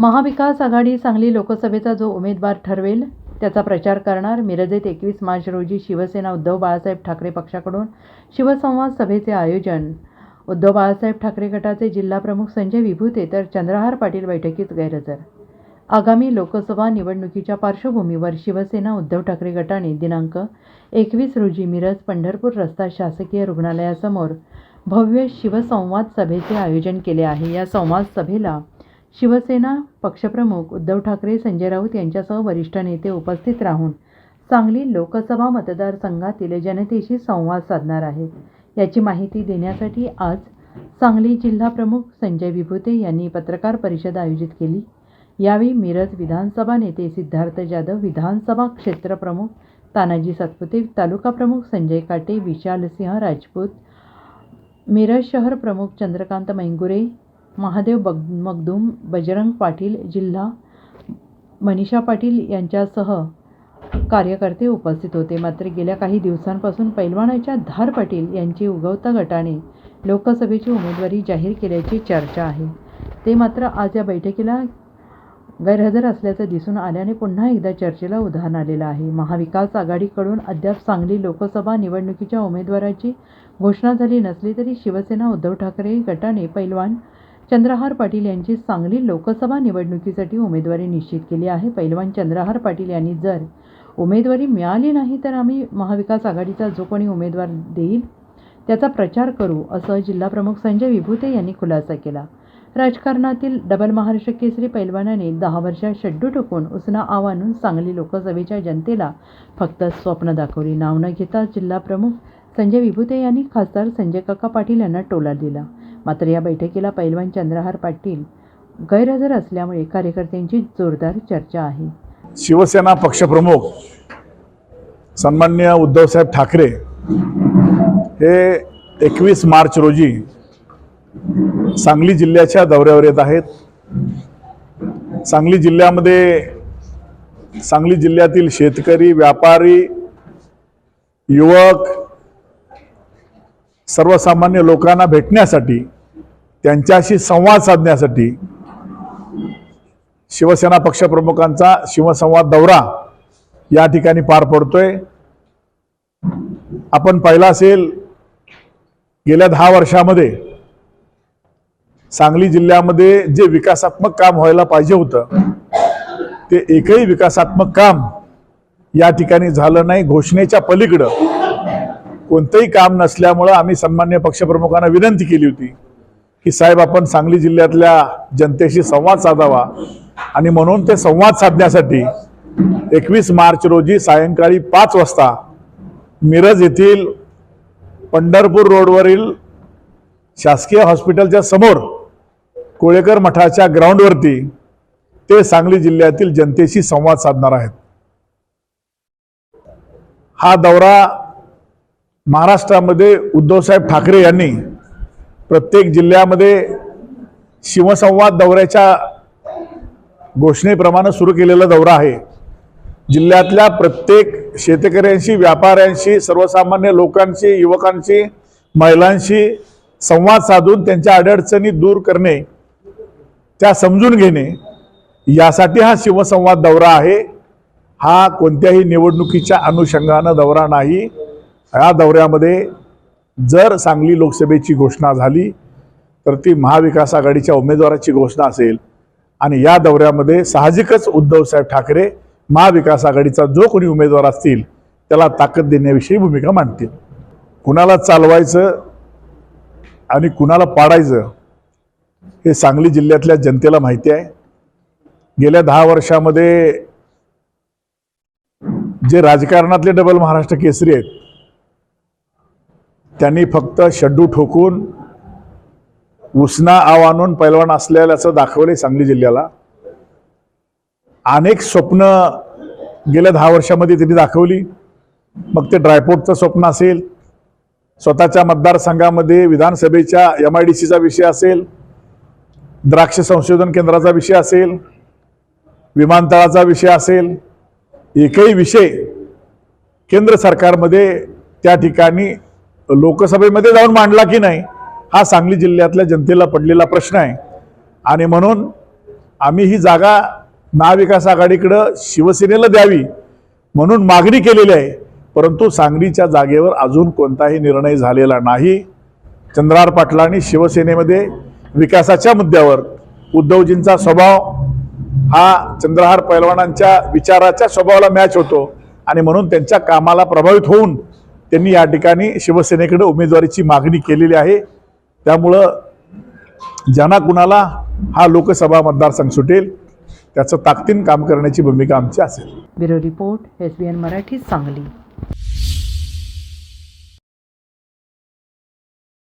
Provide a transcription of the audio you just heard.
महाविकास आघाडी सांगली लोकसभेचा जो उमेदवार ठरवेल त्याचा प्रचार करणार मिरजेत एकवीस मार्च रोजी शिवसेना उद्धव बाळासाहेब ठाकरे पक्षाकडून शिवसंवाद सभेचे आयोजन. उद्धव बाळासाहेब ठाकरे गटाचे जिल्हाप्रमुख संजय विभूते तर चंद्रहार पाटील बैठकीत गैरहजर. आगामी लोकसभा निवडणुकीच्या पार्श्वभूमीवर शिवसेना उद्धव ठाकरे गटाने दिनांक एकवीस रोजी मिरज पंढरपूर रस्ता शासकीय रुग्णालयासमोर भव्य शिवसंवाद सभेचे आयोजन केले आहे. या संवाद सभेला शिवसेना पक्षप्रमुख उद्धव ठाकरे संजय राऊत यांच्यासह वरिष्ठ नेते उपस्थित राहून सांगली लोकसभा मतदारसंघातील जनतेशी संवाद साधणार आहेत याची माहिती देण्यासाठी आज सांगली जिल्हाप्रमुख संजय विभूते यांनी पत्रकार परिषद आयोजित केली. यावेळी मिरज विधानसभा नेते सिद्धार्थ जाधव विधानसभा क्षेत्रप्रमुख तानाजी सातपुते तालुका प्रमुख संजय काटे विशालसिंह राजपूत मिरज शहर प्रमुख चंद्रकांत मैंगुरे महादेव बग मगदूम बजरंग पाटील जिल्हा मनीषा पाटील यांच्यासह कार्यकर्ते उपस्थित होते. मात्र गेल्या काही दिवसांपासून पैलवानाच्या धार पाटील यांची उगवता गटाने लोकसभेची उमेदवारी जाहीर केल्याची चर्चा आहे. ते मात्र आज या बैठकीला गैरहजर असल्याचं दिसून आल्याने पुन्हा एकदा चर्चेला उधाण आलेलं आहे. महाविकास आघाडीकडून अद्याप सांगली लोकसभा निवडणुकीच्या उमेदवाराची घोषणा झाली नसली तरी शिवसेना उद्धव ठाकरे गटाने पैलवान चंद्रहार पाटील यांची सांगली लोकसभा निवडणुकीसाठी उमेदवारी निश्चित केली आहे. पैलवान चंद्रहार पाटील यांनी जर उमेदवारी मिळाली नाही तर आम्ही महाविकास आघाडीचा जो कोणी उमेदवार देईल त्याचा प्रचार करू असं जिल्हाप्रमुख संजय विभूते यांनी खुलासा केला. राजकारणातील डबल महाराष्ट्र केसरी पैलवानाने दहा वर्षात शड्डू टोकून उसना आव्हानून सांगली लोकसभेच्या जनतेला फक्त स्वप्न दाखवली. नाव न घेता जिल्हाप्रमुख संजय विभूते यांनी खासदार संजय काका पाटील यांना टोला दिला. मात्र या बैठकीला पैलवान चंद्रहार पाटील गैरहजर असल्यामुळे कार्यकर्त्यांची जोरदार चर्चा आहे. शिवसेना पक्षप्रमुख सन्मान्य उद्धवसाहेब ठाकरे हे एकवीस मार्च रोजी सांगली जिल्ह्याच्या दौऱ्यावर येत आहेत. सांगली जिल्ह्यामध्ये सांगली जिल्ह्यातील शेतकरी व्यापारी युवक सर्वसामान्य लोकांना भेटण्यासाठी त्यांच्याशी संवाद साधण्यासाठी शिवसेना पक्षप्रमुखांचा शिवसंवाद दौरा या ठिकाणी पार पडतोय. आपण पाहिला असेल गेल्या दहा वर्षामध्ये सांगली जिल्ह्यामध्ये जे विकासात्मक काम व्हायला पाहिजे होतं ते एकही विकासात्मक काम या ठिकाणी झालं नाही. घोषणेच्या पलीकडं कोणतंही काम नसल्यामुळं आम्ही सन्मान्य पक्षप्रमुखांना विनंती केली होती. की साहेब आपण सांगली जिल्ह्यातल्या जनतेशी संवाद साधावा आणि म्हणून ते संवाद साधण्यासाठी एकवीस मार्च रोजी सायंकाळी पाच वाजता मिरज येथील पंढरपूर रोडवरील शासकीय हॉस्पिटलच्या समोर कोळेकर मठाच्या ग्राउंडवरती ते सांगली जिल्ह्यातील जनतेशी संवाद साधणार आहेत. हा दौरा महाराष्ट्रामध्ये उद्धवसाहेब ठाकरे यांनी प्रत्येक जिल्ह्यामध्ये शिवसंवाद दौऱ्याच्या घोषणेप्रमाणे सुरू केलेला दौरा आहे. जिल्ह्यातल्या प्रत्येक शेतकऱ्यांशी व्यापाऱ्यांशी सर्वसामान्य लोकांशी युवकांशी महिलांशी संवाद साधून त्यांच्या अडचणी दूर करणे त्या समजून घेणे यासाठी हा शिवसंवाद दौरा आहे. हा कोणत्याही निवडणुकीच्या अनुषंगानं दौरा नाही. या दौऱ्यामध्ये जर सांगली लोकसभेची घोषणा झाली तर ती महाविकास आघाडीच्या उमेदवाराची घोषणा असेल. आणि या दौऱ्यामध्ये साहजिकच उद्धवसाहेब ठाकरे महाविकास आघाडीचा जो कोणी उमेदवार असतील त्याला ताकद देण्याविषयी भूमिका मांडतील. कुणाला चालवायचं आणि कुणाला पाडायचं हे सांगली जिल्ह्यातल्या जनतेला माहिती आहे. गेल्या दहा वर्षामध्ये जे राजकारणातले डबल महाराष्ट्र केसरी आहेत त्यांनी फक्त शड्डू ठोकून उसना आव आणून पैलवान असल्याचं दाखवले सांगली जिल्ह्याला. अनेक स्वप्न गेल्या दहा वर्षामध्ये त्यांनी दाखवली. मग ते ड्रायपोर्टचं स्वप्न असेल स्वतःच्या मतदारसंघामध्ये विधानसभेच्या एम आय डी सीचा विषय असेल द्राक्ष संशोधन केंद्राचा विषय असेल विमानतळाचा विषय असेल एकही विषय केंद्र सरकारमध्ये त्या ठिकाणी लोकसभेमध्ये जाऊन मांडला की नाही हा सांगली जिल्ह्यातल्या जनतेला पडलेला प्रश्न आहे. आणि म्हणून आम्ही ही जागा महाविकास आघाडीकडं शिवसेनेला द्यावी म्हणून मागणी केलेली आहे. परंतु सांगलीच्या जागेवर अजून कोणताही निर्णय झालेला नाही. चंद्रहार पाटलांनी शिवसेनेमध्ये विकासाच्या मुद्द्यावर उद्धवजींचा स्वभाव हा चंद्रहार पैलवानांच्या विचाराच्या स्वभावाला मॅच होतो. आणि म्हणून त्यांच्या कामाला प्रभावित होऊन त्यांनी या ठिकाणी शिवसेनेकडे उमेदवारीची मागणी केलेली आहे. त्यामुळं ज्यांना कुणाला हा लोकसभा मतदारसंघ सुटेल त्याचं ताकदीन काम करण्याची भूमिका आमची असेल. Bureau report S B N Marathi Sangli.